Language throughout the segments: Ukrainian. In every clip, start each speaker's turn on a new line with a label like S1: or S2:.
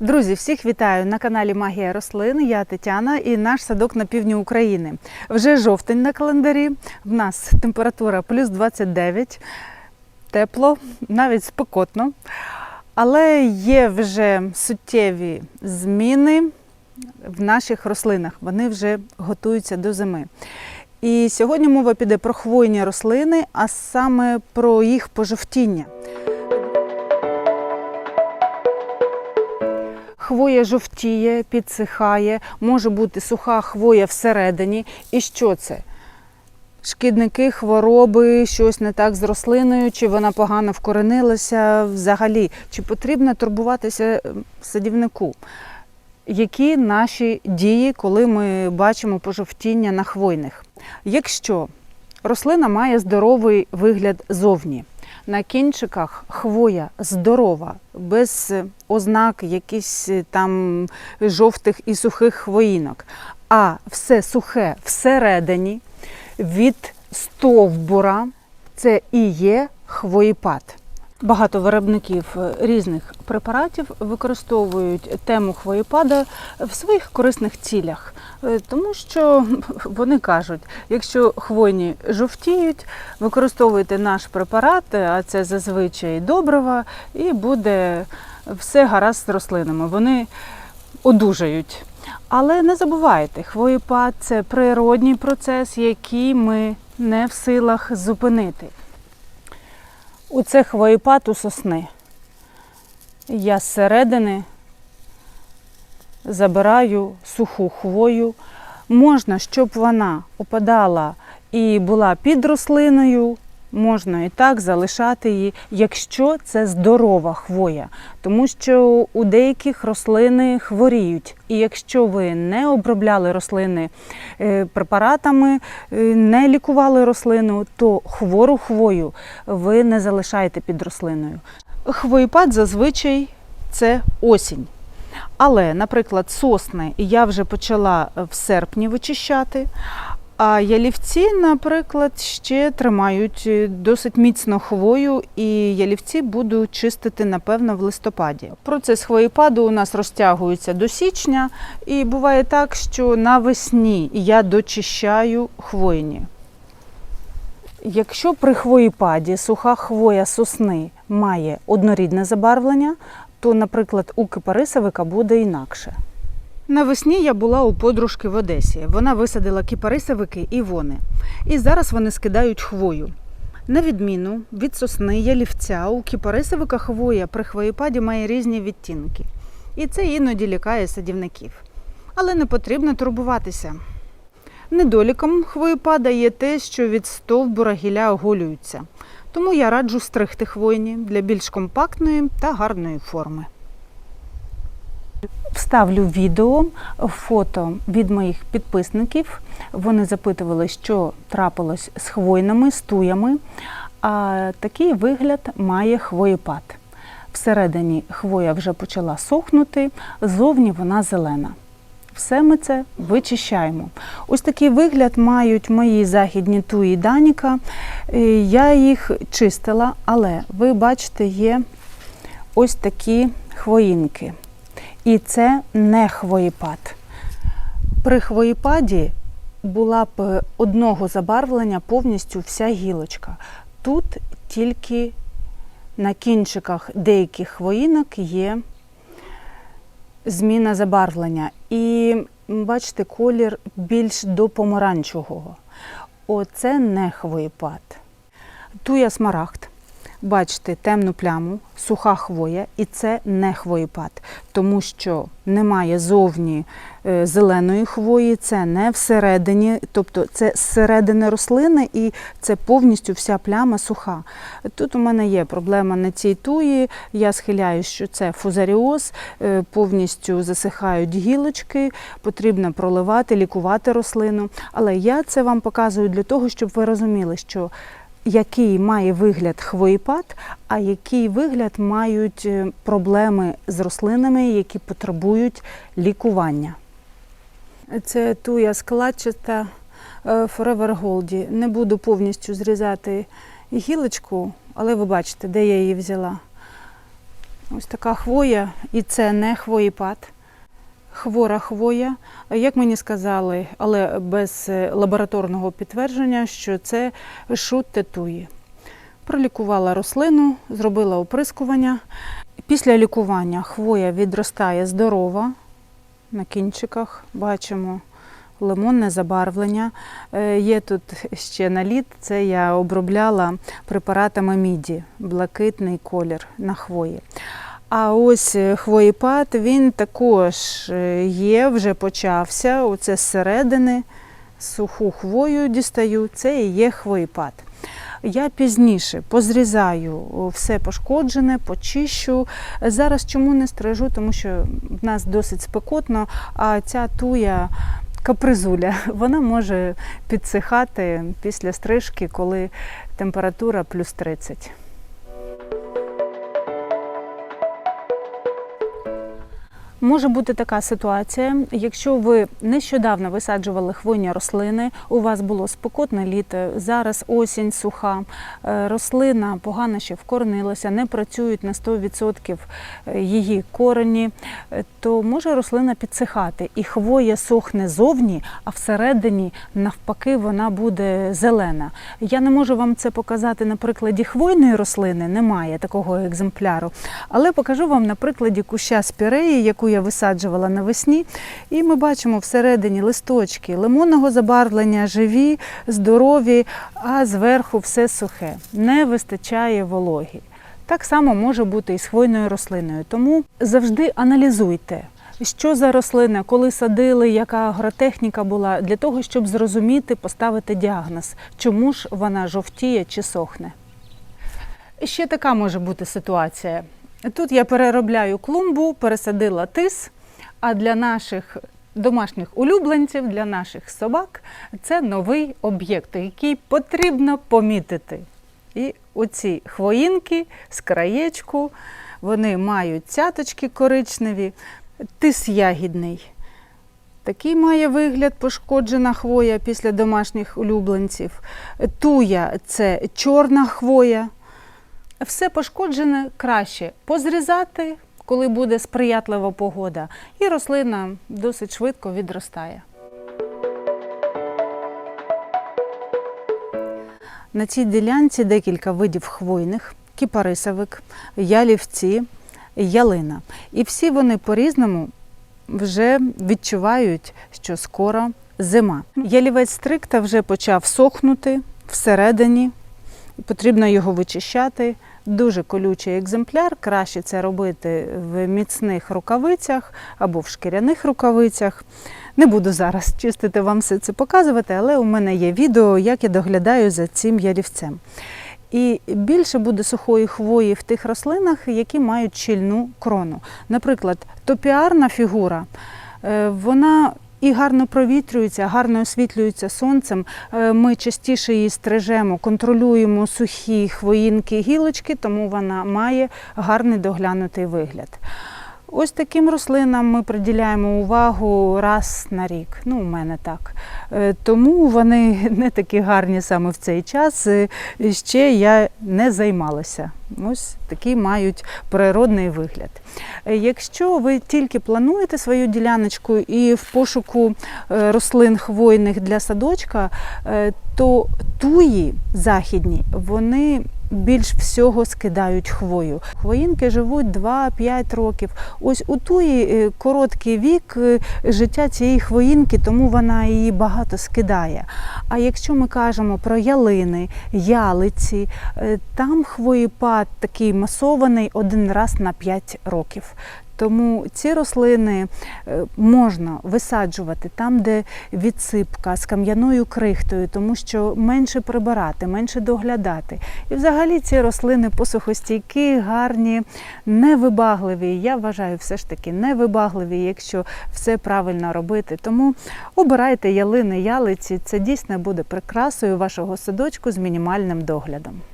S1: Друзі, всіх вітаю на каналі Магія рослин. Я Тетяна і наш садок на півдні України. Вже жовтень на календарі. В нас температура плюс 29, тепло, навіть спекотно. Але є вже суттєві зміни в наших рослинах. Вони вже готуються до зими. І сьогодні мова піде про хвойні рослини, а саме про їх пожовтіння. Хвоя жовтіє, підсихає, може бути суха хвоя всередині. І що це? Шкідники, хвороби, щось не так з рослиною, чи вона погано вкоренилася взагалі, чи потрібно турбуватися ем, садівнику? Які наші дії, коли ми бачимо пожовтіння на хвойних? Якщо рослина має здоровий вигляд зовні, на кінчиках хвоя здорова, без е, ознак якихось е, там жовтих і сухих хвоїнок, а все сухе всередині від стовбура це і є хвоїпад. Багато виробників е, різних препаратів використовують тему хвоєпада в своїх корисних цілях, Е, тому що вони кажуть, якщо хвойні жовтіють, використовуйте наш препарат, а це зазвичай добрива, і буде все гаразд з рослинами. Вони одужають. Але не забувайте, хвоєпад це природній процес, який ми не в силах зупинити. Оце хвоєпад у сосни. Я зсередини забираю суху хвою. Можна, щоб вона опадала і була під рослиною, можна і так залишати її, якщо це здорова хвоя. Тому що у деяких рослини хворіють. І якщо ви не обробляли рослини е, препаратами, е, не лікували рослину, то хвору хвою ви не залишаєте під рослиною. Хвоєпад зазвичай це осінь. Але, наприклад, сосни я вже почала в серпні вичищати, а ялівці, наприклад, ще тримають е, досить міцно хвою, і ялівці буду чистити, напевно, в листопаді. Процес хвоєпаду у нас розтягується до січня, і буває так, що навесні я дочищаю хвойні. Якщо при хвоєпаді суха хвоя сосни має однорідне забарвлення, то, наприклад, у кипарисовика буде інакше. Навесні я була у подружки в Одесі. Вона висадила кипарисовики і вони. І зараз вони скидають хвою. На відміну від сосни ялівця, у кипарисовика хвоя при хвоєпаді має різні відтінки. І це іноді лякає садівників. Але не потрібно турбуватися. Недоліком хвоєпада є те, що від стовбура гілля оголюються. Тому я раджу стригти хвойні для більш компактної та гарної форми. Вставлю відео, фото від моїх підписників. Вони запитували, що трапилось з хвойними, з туями. А такий вигляд має хвоєпад. Всередині хвоя вже почала сохнути, зовні вона зелена. Все ми це вичищаємо. Ось такий вигляд мають мої західні туї Даніка. Е, Я їх чистила, але ви бачите, є ось такі хвоїнки. І це не хвоєпад. При хвоєпаді була б одного забарвлення повністю вся гілочка. Тут тільки на кінчиках деяких хвоїнок є зміна забарвлення. І бачите, колір більш до помаранчевого. Оце не хвоєпад. Туя смарагд. Бачите темну пляму, суха хвоя, і це не хвоєпад, тому що немає зовні е, зеленої хвої, це не всередині, тобто це зсередини рослини і це повністю вся пляма суха. Тут у мене є проблема на цій туї. Я схиляюсь, що це фузаріоз, е, повністю засихають гілочки, потрібно проливати, лікувати рослину. Але я це вам показую для того, щоб ви розуміли, що який має вигляд хвоєпад, а який вигляд мають е, проблеми з рослинами, які потребують лікування. Це туя складчата е, Forever Gold. Не буду повністю зрізати гілочку, але ви бачите, де я її взяла. Ось така хвоя, і це не хвоїпад. Хвора хвоя, як мені сказали, але без е, лабораторного підтвердження, що це шут тетуї. Пролікувала рослину, зробила оприскування. Після лікування хвоя відростає здорова на кінчиках. Бачимо лимонне забарвлення. Е, Є тут ще наліт, це я обробляла препаратами міді, блакитний колір на хвої. А ось е, хвоїпад, він також е, є, вже почався. Оце зсередини суху хвою дістаю, це і є хвоїпад. Я пізніше позрізаю все пошкоджене, почищу. Зараз чому не стрижу? Тому що в нас досить спекотно, а ця туя капризуля, вона може підсихати після стрижки, коли температура плюс 30. Може бути така ситуація, якщо ви нещодавно висаджували хвойні рослини, у вас було спекотне літо, зараз осінь суха, е, рослина погано ще вкоренилася, не працюють на 100% її корені, е, то може рослина підсихати. І хвоя сохне зовні, а всередині навпаки вона буде зелена. Я не можу вам це показати на прикладі хвойної рослини, немає такого екземпляру, але покажу вам на прикладі куща спіреї, яку я висаджувала навесні. І ми бачимо всередині листочки лимонного забарвлення, живі, здорові, а зверху все сухе. Не вистачає вологі. Так само може бути і з хвойною рослиною. Тому завжди аналізуйте. Що за рослина, коли садили, яка агротехніка була, для того, щоб зрозуміти, поставити діагноз, чому ж вона жовтіє чи сохне. Ще така може бути ситуація. Тут я переробляю клумбу, пересадила тис, а для наших домашніх улюбленців, для наших собак це новий об'єкт, який потрібно помітити. І оці хвоїнки з краєчку, вони мають цяточки коричневі, тис ягідний. Такий має вигляд пошкоджена хвоя після домашніх улюбленців. Туя це чорна хвоя. Все пошкоджене краще позрізати, коли буде сприятлива погода, і рослина досить швидко відростає. На цій ділянці декілька видів хвойних, кіпарисовик, ялівці, ялина. І всі вони по-різному вже відчувають, що скоро зима. Ялівець стрикта вже почав сохнути всередині, потрібно його вичищати. Дуже колючий екземпляр. Краще це робити в міцних рукавицях або в шкіряних рукавицях. Не буду зараз чистити вам все це показувати, але у мене є відео, як я доглядаю за цим ялівцем. І більше буде сухої хвої в тих рослинах, які мають щільну крону. Наприклад, топіарна фігура, е, вона і гарно провітрюється, гарно освітлюється сонцем. Е, Ми частіше її стрижемо, контролюємо сухі хвоїнки, гілочки, тому вона має гарний доглянутий вигляд. Ось таким рослинам ми приділяємо увагу раз на рік. Ну, у мене так. Е, Тому вони не такі гарні саме в цей час. Е, Ще я не займалася. Ось такий мають природний вигляд. Е, Якщо ви тільки плануєте свою діляночку і в пошуку рослин хвойних для садочка, то туї західні вони більш всього скидають хвою. Хвоїнки живуть 2-5 років. Ось у туї е, короткий вік е, життя цієї хвоїнки, тому вона її багато скидає. А якщо ми кажемо про ялини, ялиці, е, там хвоїпад такий масований один раз на 5 років. Тому ці рослини е, можна висаджувати там, де відсипка з кам'яною крихтою, тому що менше прибирати, менше доглядати. І взагалі ці рослини посухостійкі, гарні, невибагливі. Я вважаю, все ж таки невибагливі, якщо все правильно робити. Тому обирайте ялини, ялиці. Це дійсно буде прикрасою вашого садочку з мінімальним доглядом.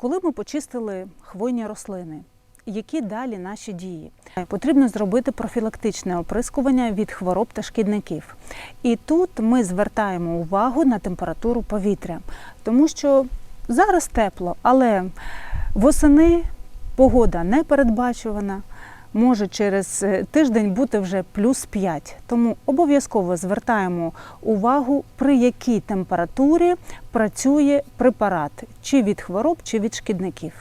S1: Коли ми почистили хвойні рослини, які далі наші дії? Потрібно зробити профілактичне оприскування від хвороб та шкідників. І тут ми звертаємо увагу на температуру повітря, тому що зараз тепло, але восени погода не передбачувана. Може через е, тиждень бути вже плюс 5. Тому обов'язково звертаємо увагу, при якій температурі працює препарат, чи від хвороб, чи від шкідників.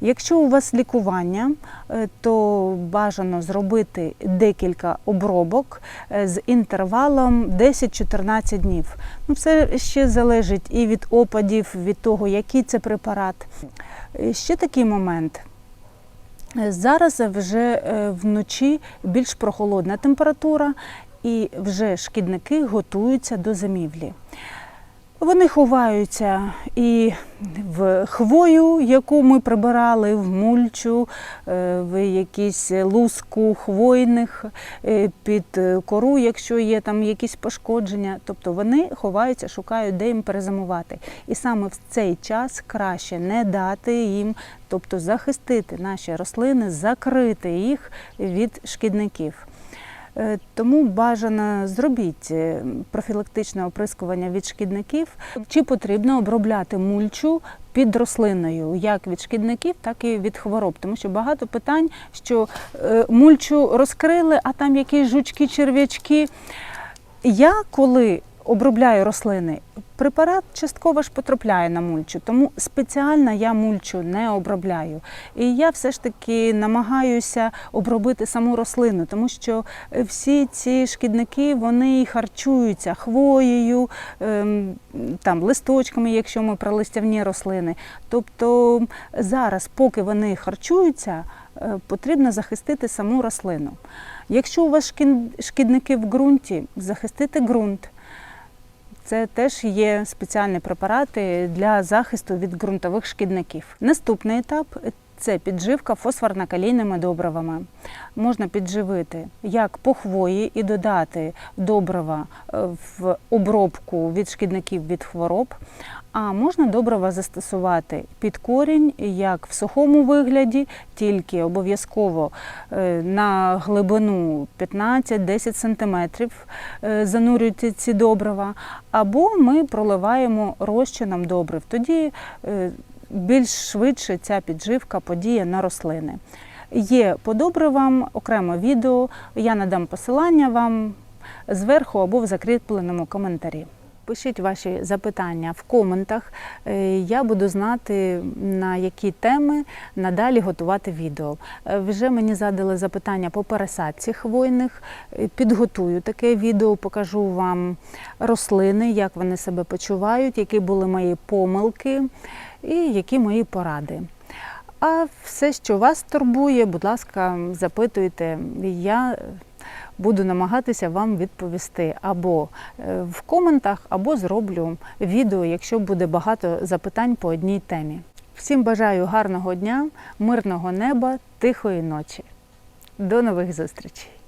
S1: Якщо у вас лікування, е, то бажано зробити декілька обробок е, з інтервалом 10-14 днів. Ну, все ще залежить і від опадів, від того, який це препарат. Ще такий момент. Е, Зараз вже е, вночі більш прохолодна температура, і вже шкідники готуються до зимівлі. Вони ховаються і в хвою, яку ми прибирали, в мульчу, е, в якісь луску хвойних, е, під е, кору, якщо є там якісь пошкодження. Тобто вони ховаються, шукають, де їм перезимувати. І саме в цей час краще не дати їм, тобто захистити наші рослини, закрити їх від шкідників. Е, Тому бажано зробіть е, профілактичне оприскування від шкідників. Чи потрібно обробляти мульчу під рослиною, як від шкідників, так і від хвороб. Тому що багато питань, що е, мульчу розкрили, а там якісь жучки, черв'ячки. Я коли обробляю рослини, препарат частково ж потрапляє на мульчу, тому спеціально я мульчу не обробляю. І я все ж таки намагаюся обробити саму рослину, тому що е, всі ці шкідники вони харчуються хвоєю, ем, там листочками, якщо ми про листявні рослини. Тобто зараз, поки вони харчуються, е, потрібно захистити саму рослину. Якщо у вас шкідники в ґрунті, захистити ґрунт. Це теж є спеціальні препарати для захисту від ґрунтових шкідників. Наступний етап це підживка фосфорно-калійними добривами. Можна підживити як по хвої і додати добрива е, в обробку від шкідників від хвороб. А можна добрива застосувати під корінь як в сухому вигляді, тільки обов'язково е, на глибину 15-10 см занурюйте ці добрива, або ми проливаємо розчином добрив. Тоді е, більш швидше ця підживка подіє на рослини. Є по добривам окремо відео, я надам посилання вам зверху або в закріпленому коментарі. Пишіть ваші запитання в коментах. Е, Я буду знати, на які теми надалі готувати відео. Е, Вже мені задали запитання по пересадці хвойних. Е, Підготую таке відео, покажу вам рослини, як вони себе почувають, які були мої помилки і які мої поради. А все, що вас турбує, будь ласка, запитуйте. Я буду намагатися вам відповісти або е, в коментах, або зроблю відео, якщо буде багато запитань по одній темі. Всім бажаю гарного дня, мирного неба, тихої ночі. До нових зустрічей!